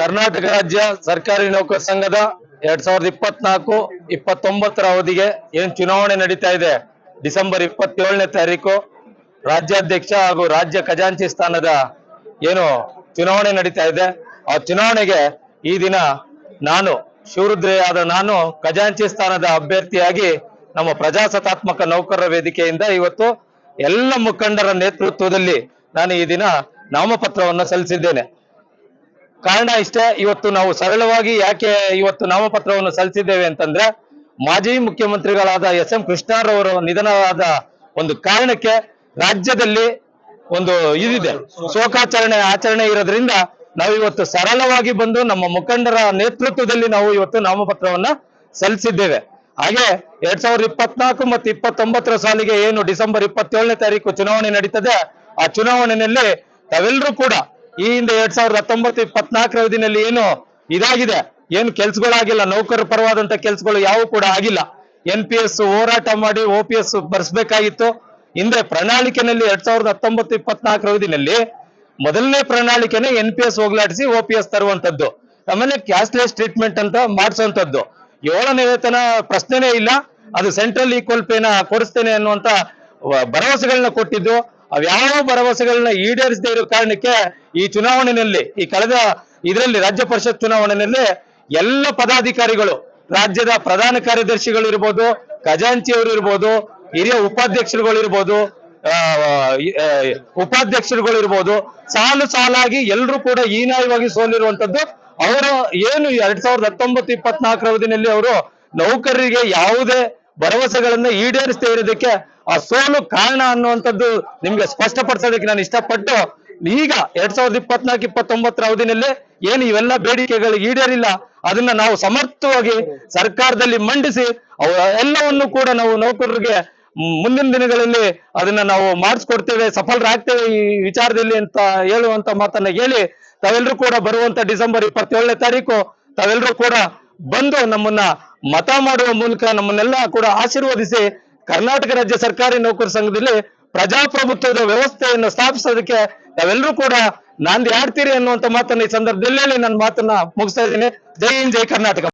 ಕರ್ನಾಟಕ ರಾಜ್ಯ ಸರ್ಕಾರಿ ನೌಕರ ಸಂಘದ ಎರಡ್ ಸಾವಿರದ ಇಪ್ಪತ್ನಾಲ್ಕು, ಇಪ್ಪತ್ತೊಂಬತ್ತರ ಅವಧಿಗೆ ಏನ್ ಚುನಾವಣೆ ನಡೀತಾ ಇದೆ? ಡಿಸೆಂಬರ್ ಇಪ್ಪತ್ತೇಳನೇ ತಾರೀಕು ರಾಜ್ಯಾಧ್ಯಕ್ಷ ಹಾಗೂ ರಾಜ್ಯ ಖಜಾಂಚಿ ಸ್ಥಾನದ ಏನು ಚುನಾವಣೆ ನಡೀತಾ ಇದೆ? ಆ ಚುನಾವಣೆಗೆ ಈ ದಿನ ನಾನು, ಶಿವರುದ್ರೆಯಾದ ನಾನು ಖಜಾಂಚಿ ಸ್ಥಾನದ ಅಭ್ಯರ್ಥಿಯಾಗಿ ನಮ್ಮ ಪ್ರಜಾಸತ್ತಾತ್ಮಕ ನೌಕರರ ವೇದಿಕೆಯಿಂದ ಇವತ್ತು ಎಲ್ಲ ಮುಖಂಡರ ನೇತೃತ್ವದಲ್ಲಿ ನಾನು ಈ ದಿನ ನಾಮಪತ್ರವನ್ನು ಸಲ್ಲಿಸಿದ್ದೇನೆ. ಕಾರಣ ಇಷ್ಟೇ, ಇವತ್ತು ನಾವು ಸರಳವಾಗಿ ಯಾಕೆ ಇವತ್ತು ನಾಮಪತ್ರವನ್ನು ಸಲ್ಲಿಸಿದ್ದೇವೆ ಅಂತಂದ್ರೆ, ಮಾಜಿ ಮುಖ್ಯಮಂತ್ರಿಗಳಾದ ಎಸ್ ಎಂ ಕೃಷ್ಣರವರು ನಿಧನವಾದ ಒಂದು ಕಾರಣಕ್ಕೆ ರಾಜ್ಯದಲ್ಲಿ ಒಂದು ಇದಿದೆ. ಶೋಕಾಚರಣೆ, ಆಚರಣೆ ಇರೋದ್ರಿಂದ ನಾವು ಇವತ್ತು ಸರಳವಾಗಿ ಬಂದು ನಮ್ಮ ಮುಖಂಡರ ನೇತೃತ್ವದಲ್ಲಿ ನಾವು ಇವತ್ತು ನಾಮಪತ್ರವನ್ನ ಸಲ್ಲಿಸಿದ್ದೇವೆ. ಹಾಗೆ ಎರಡ್ ಸಾವಿರದ ಇಪ್ಪತ್ನಾಲ್ಕು ಮತ್ತು ಇಪ್ಪತ್ತೊಂಬತ್ತರ ಸಾಲಿಗೆ ಏನು ಡಿಸೆಂಬರ್ ಇಪ್ಪತ್ತೇಳನೇ ತಾರೀಕು ಚುನಾವಣೆ ನಡೀತದೆ, ಆ ಚುನಾವಣೆಯಲ್ಲಿ ತಾವೆಲ್ಲರೂ ಕೂಡ ಈ ಹಿಂದೆ ಎರಡ್ ಸಾವಿರದ ಹತ್ತೊಂಬತ್ತು ಇಪ್ಪತ್ನಾಲ್ಕರ ಅವಧಿನಲ್ಲಿ ಏನು ಇದಾಗಿದೆ? ಏನು ಕೆಲ್ಸಗಳಾಗಿಲ್ಲ. ನೌಕರ ಪರವಾದಂತ ಕೆಲ್ಸಗಳು ಯಾವ ಕೂಡ ಆಗಿಲ್ಲ. ಎನ್ ಪಿ ಎಸ್ ಹೋರಾಟ ಮಾಡಿ ಒ ಪಿ ಎಸ್ ಬರ್ಸ್ಬೇಕಾಗಿತ್ತು. ಹಿಂದೆ ಪ್ರಣಾಳಿಕೆನಲ್ಲಿ ಎರಡ್ ಸಾವಿರದ ಹತ್ತೊಂಬತ್ತು ಇಪ್ಪತ್ನಾಲ್ಕರ ಅವಧಿನಲ್ಲಿ ಮೊದಲನೇ ಪ್ರಣಾಳಿಕೆನೆ ಎನ್ ಪಿ ಎಸ್ ಹೋಗ್ಲಾಡಿಸಿ ಒ ಪಿ ಎಸ್ ತರುವಂತದ್ದು ಆಮೇಲೆ ಕ್ಯಾಶ್ಲೆಸ್ ಟ್ರೀಟ್ಮೆಂಟ್ ಅಂತ ಮಾಡಿಸುವಂತದ್ದು ಏಳನೇ ವೇತನ ಪ್ರಶ್ನೆನೇ ಇಲ್ಲ. ಅದು ಸೆಂಟ್ರಲ್ ಈಕ್ವಲ್ ಪೇನ ಕೊಡಿಸ್ತೇನೆ ಅನ್ನುವಂತ ಭರವಸೆಗಳನ್ನ ಕೊಟ್ಟಿದ್ದು. ಅವ್ಯಾವ ಭರವಸೆಗಳನ್ನ ಈಡೇರಿಸದೇ ಇರೋ ಕಾರಣಕ್ಕೆ ಈ ಚುನಾವಣೆಯಲ್ಲಿ, ಈ ಕಳೆದ ಇದರಲ್ಲಿ, ರಾಜ್ಯ ಪರಿಷತ್ ಚುನಾವಣೆಯಲ್ಲಿ ಎಲ್ಲ ಪದಾಧಿಕಾರಿಗಳು, ರಾಜ್ಯದ ಪ್ರಧಾನ ಕಾರ್ಯದರ್ಶಿಗಳು ಇರ್ಬೋದು ಖಜಾಂಚಿಯವರು ಇರ್ಬೋದು, ಹಿರಿಯ ಉಪಾಧ್ಯಕ್ಷರುಗಳು ಇರ್ಬೋದು ಉಪಾಧ್ಯಕ್ಷರುಗಳು ಇರ್ಬೋದು, ಸಾಲು ಸಾಲಾಗಿ ಎಲ್ಲರೂ ಕೂಡ ಹೀನಾಯವಾಗಿ ಸೋಲಿರುವಂತದ್ದು ಅವರು ಏನು ಎರಡ್ ಸಾವಿರದ ಹತ್ತೊಂಬತ್ತು ಇಪ್ಪತ್ನಾಲ್ಕರ ಅವಧಿನಲ್ಲಿ ಅವರು ನೌಕರರಿಗೆ ಯಾವುದೇ ಭರವಸೆಗಳನ್ನ ಈಡೇರಿಸದೇ ಇರೋದಕ್ಕೆ ಆ ಸೋಲು ಕಾರಣ ಅನ್ನುವಂಥದ್ದು ನಿಮ್ಗೆ ಸ್ಪಷ್ಟಪಡಿಸೋದಕ್ಕೆ ನಾನು ಇಷ್ಟಪಟ್ಟು ಈಗ ಎರಡ್ ಸಾವಿರದ ಇಪ್ಪತ್ನಾಲ್ಕು, ಇಪ್ಪತ್ತೊಂಬತ್ತರ ಅವಧಿನಲ್ಲಿ ಏನು ಇವೆಲ್ಲ ಬೇಡಿಕೆಗಳು ಈಡೇರಿಲ್ಲ, ಅದನ್ನ ನಾವು ಸಮರ್ಥವಾಗಿ ಸರ್ಕಾರದಲ್ಲಿ ಮಂಡಿಸಿ ಅವ ಎಲ್ಲವನ್ನು ಕೂಡ ನಾವು ನೌಕರರಿಗೆ ಮುಂದಿನ ದಿನಗಳಲ್ಲಿ ಅದನ್ನ ನಾವು ಮಾಡಿಸ್ಕೊಡ್ತೇವೆ, ಸಫಲರಾಗ್ತೇವೆ ಈ ವಿಚಾರದಲ್ಲಿ ಅಂತ ಹೇಳುವಂತ ಮಾತನ್ನ ಹೇಳಿ ತಾವೆಲ್ಲರೂ ಕೂಡ ಬರುವಂತ ಡಿಸೆಂಬರ್ ಇಪ್ಪತ್ತೇಳನೇ ತಾರೀಕು ತಾವೆಲ್ಲರೂ ಕೂಡ ಬಂದು ನಮ್ಮನ್ನ ಮತ ಮಾಡುವ ಮೂಲಕ ನಮ್ಮನ್ನೆಲ್ಲ ಕೂಡ ಆಶೀರ್ವದಿಸಿ ಕರ್ನಾಟಕ ರಾಜ್ಯ ಸರ್ಕಾರಿ ನೌಕರ ಸಂಘದಲ್ಲಿ ಪ್ರಜಾಪ್ರಭುತ್ವದ ವ್ಯವಸ್ಥೆಯನ್ನು ಸ್ಥಾಪಿಸೋದಕ್ಕೆ ನಾವೆಲ್ಲರೂ ಕೂಡ ನಾಂದಿ ಆಡ್ತೀರಿ ಅನ್ನುವಂತ ಮಾತನ್ನ ಈ ಸಂದರ್ಭದಲ್ಲಿ ನನ್ನ ಮಾತನ್ನ ಮುಗಿಸ್ತಾ ಇದ್ದೀನಿ. ಜೈ ಹಿಂದ್, ಜೈ ಕರ್ನಾಟಕ.